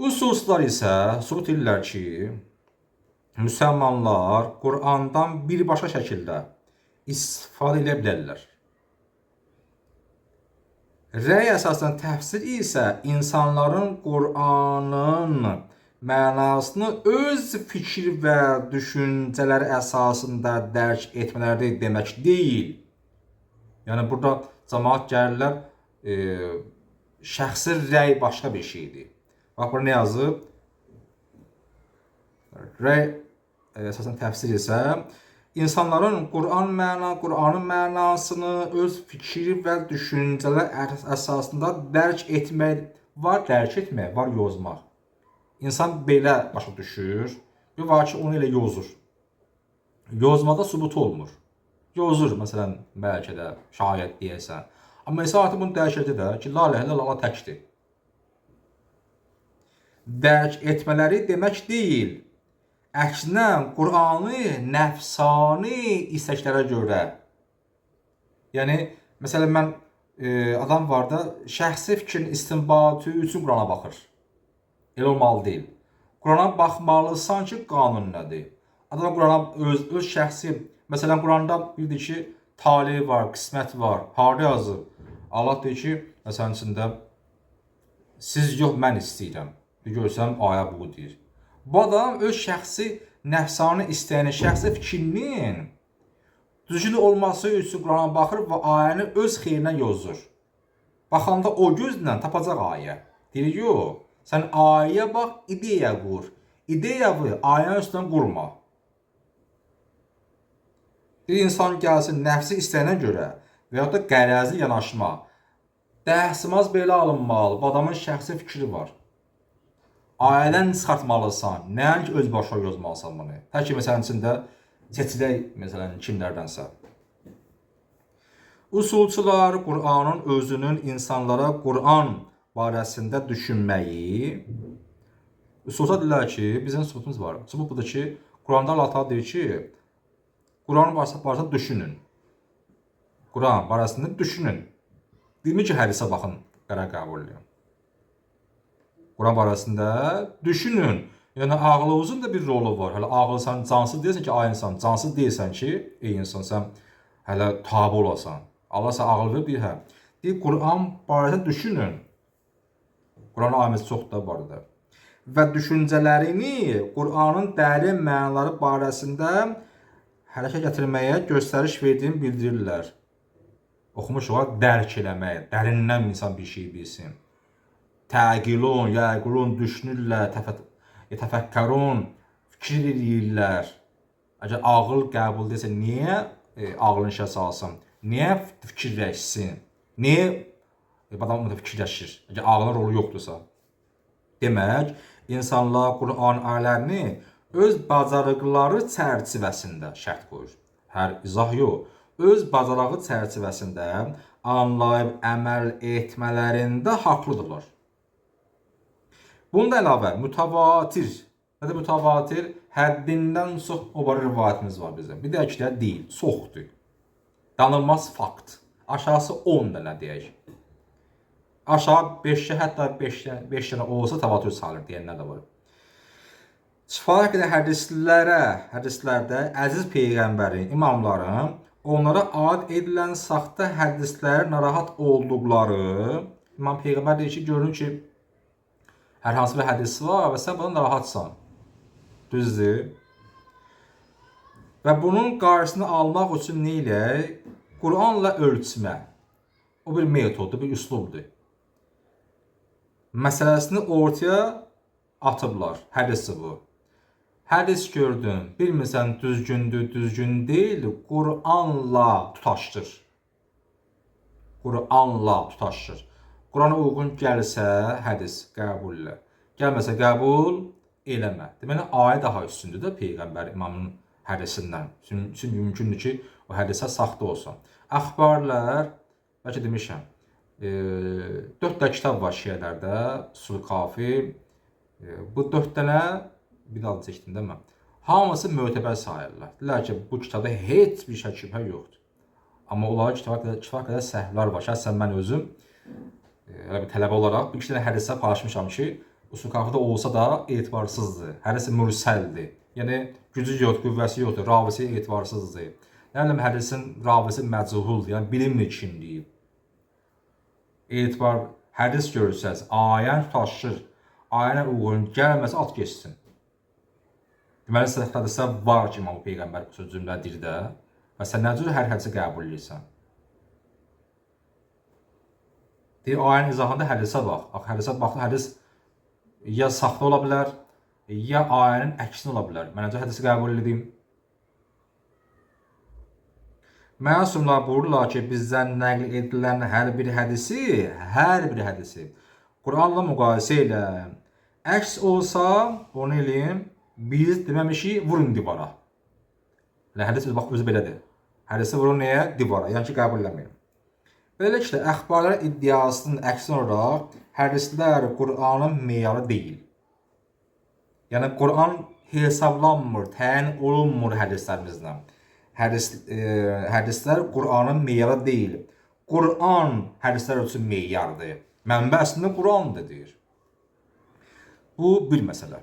Usulsuzlar isə sübut edirlər ki, müsəlmanlar Qur'andan birbaşa şəkildə istifadə edə bilərlər. Rəy əsasən təfsir isə insanların Qur'anın mənasını öz fikir və düşüncələri əsasında dərk etmələri demək deyil. Yəni burada cəmaət gəlirlər, e, şəxsi rəy başqa bir şeydir. Bax burada nə yazıb? Rəy e, əsasən təfsir isə insanların Quran məna, Quranın mənasını öz fikri və düşüncələr əs- əsasında dərk etmək var, dərk etmək var yozmaq. İnsan belə başa düşür və var ki, onu elə yozur. Yozmada sübut olmur. Yozur məsələn bəlkə də şayət deyəsən. Amma insan artıq bunu dərk edir də ki, la ilahe illallah Allah təkdir. Dərk etmələri demək deyil. Əksinə Qur'anı nəfsani istəklərə görə. Yəni məsələn mən e, adam var da şəxsi fikrin istinbatı üçün Qur'ana baxır. Elə olmalı deyil. Qur'ana baxmalısan ki, qanun nədir? Adam Qur'ana öz öz şəxsi, məsələn Qur'anda bildir ki, tale var, qismət var. Harda yazıb? Allah deyir ki, məsələn içində siz yox mən istəyirəm. Görsəm ayə bu deyir. Bu adam öz şəxsi nəfsani istəyəni, şəxsi fikrinin düzgün olması üçün Qurana baxır və ayəni öz xeyrinə yozur. Baxanda o gözlə tapacaq ayə. Deyir, yox, sən ayəyə bax, ideya qur. İdeyanı ayənin üstündən qurma. Bir insan gəlsin nəfsi istəyənə görə və ya da qərəzli yanaşma. Dəhsimaz belə alınmalı. Bu adamın şəxsi fikri var. Ayədən çıxartmalısan. Nəinki öz başına yazmalısan bunu. Tək ki, məsələn, içində seçilək, məsələn, kimlərdənsə. Usulçular Qur'anın özünün insanlara Qur'an barəsində düşünməyi Usulçular deyirlər ki, bizim sübutumuz var. Sübut budur ki, Qur'anda Allah Taala deyir ki, Qur'an barəsində düşünün. Qur'an barəsində düşünün. Demir ki, hədisə baxın, qərar qəbul edin. Quran barəsində düşünün. Yəni ağlınızın da bir rolu var. Hələ ağlı sən cansız deyirsən ki, ay insan, cansız deyirsən ki, ey insan sən hələ tabe olasan. Allah sənə ağıl ver bir hə. Deyir Quran barəsində düşünün. Quran ayəsi çox da barədə. Və düşüncələrini Quranın dərin mənaları barəsində hərəkət gətirməyə göstəriş verdiyini bildirirlər. Oxumuş olaraq dərk eləməyə, dərindən insan bir şey bilsin. Təqilun, yəqulun düşünürlər, təfə- təfəkkərun, fikir eləyirlər. Əgər ağıl qəbul desə, niyə e, ağlını işə salsın? Niyə fikirləşsin? Niyə e, adam da fikirləşir? Əgər ağlın rolu yoxdursa. Demək, insanlar Quran ayələrini öz bacarıqları çərçivəsində şərt qoyur. Hər izah yox. Öz bacarığı çərçivəsində anlayıb əməl etmələrində haqlıdırlar. Bundan əlavə mütəvatir. Nədir mütəvatir? Həddindən çox o barə rivayətimiz var bizim. Bir də ki də deyil, çoxdur. Danılmaz fakt. Aşağısı 10 dənə deyək. Aşağı 5-ə, hətta 5 5 dənə olsa təvatür sayılır deyənlər də var. Kifayət qədər hədislərə, hədislərdə əziz peyğəmbərin, imamların onlara aid edilən saxta hədislərə narahat olduqları İmam peyğəmbər deyir ki, görünür ki, hər hansı bir hədis var və sən bundan narahatsan. Düzdür? Və bunun qarşısını almaq üçün nə ilə? Quranla ölçmə. O bir metoddur, bir üslubdur. Məsələsini ortaya atıblar. Hədisi bu. Hədis gördün, bilmirsən düzgündür, düzgün deyil, Quranla tutaşdır. Quranla tutaşdır. Qurana uyğun gəlsə hədis qəbul elə. Gəlməsə qəbul eləmə. Deməli ayə daha üstündür də peyğəmbər imamın hədisindən. Çünki mümkündür ki, o hədisə saxta olsun. Əxbarlar bəlkə demişəm. E, 4 dənə kitab var şiələrdə, Sul Kafi. E, bu 4 dənə bir daha çəkdim də mən. Hamısı mötəbər sayırlar. Deyirlər ki, bu kitabda heç bir şək şübhə yoxdur. Amma onların qədər, kitaba qədər səhvlər var. Şəxsən mən özüm elə bir tələbə olaraq bir iki dənə hədisə paylaşmışam ki, usul kafada olsa da etibarsızdır. Hədis mürsəldir. Yəni gücü yoxdur, qüvvəsi yoxdur, ravisi etibarsızdır. Nə bilim hədisin ravisi məchuldur, yəni bilinmir kimdir. Etibar hədis görsəz, ayən tutaşır, ayənə uyğun gəlməsə at geçsin. Deməli, hədisdə var ki, İmam Peyğəmbər bu söz cümlə deyir də və sən nə cür hər hədisi qəbul edirsən? Deyir, ayənin izahında hədisə bax. Bax, hədisə baxdı, hədis ya saxta ola bilər, ya ayənin əksinə ola bilər. Mən necə hədisi qəbul edim? Məsumlar buyururlar ki, bizdən nəql edilən hər bir hədisi, hər bir hədisi Quranla müqayisə ilə əks olsa, onu eləyin, biz deməmişik, vurun divara. Yəni hədis bax özü belədir. Hədisi vurun nəyə? Divara. Yəni ki, qəbul eləməyin. Beləliklə, əxbarlar iddiasının əksinə olaraq hədislər Qur'anın meyarı deyil. Yəni Quran hesablanmır, təyin olunmur hədislərimizlə. Hədis e, hədislər Qur'anın meyarı deyil. Qur'an hədislər üçün meyardır. Mənbə əslində Qur'andır deyir. Bu bir məsələ.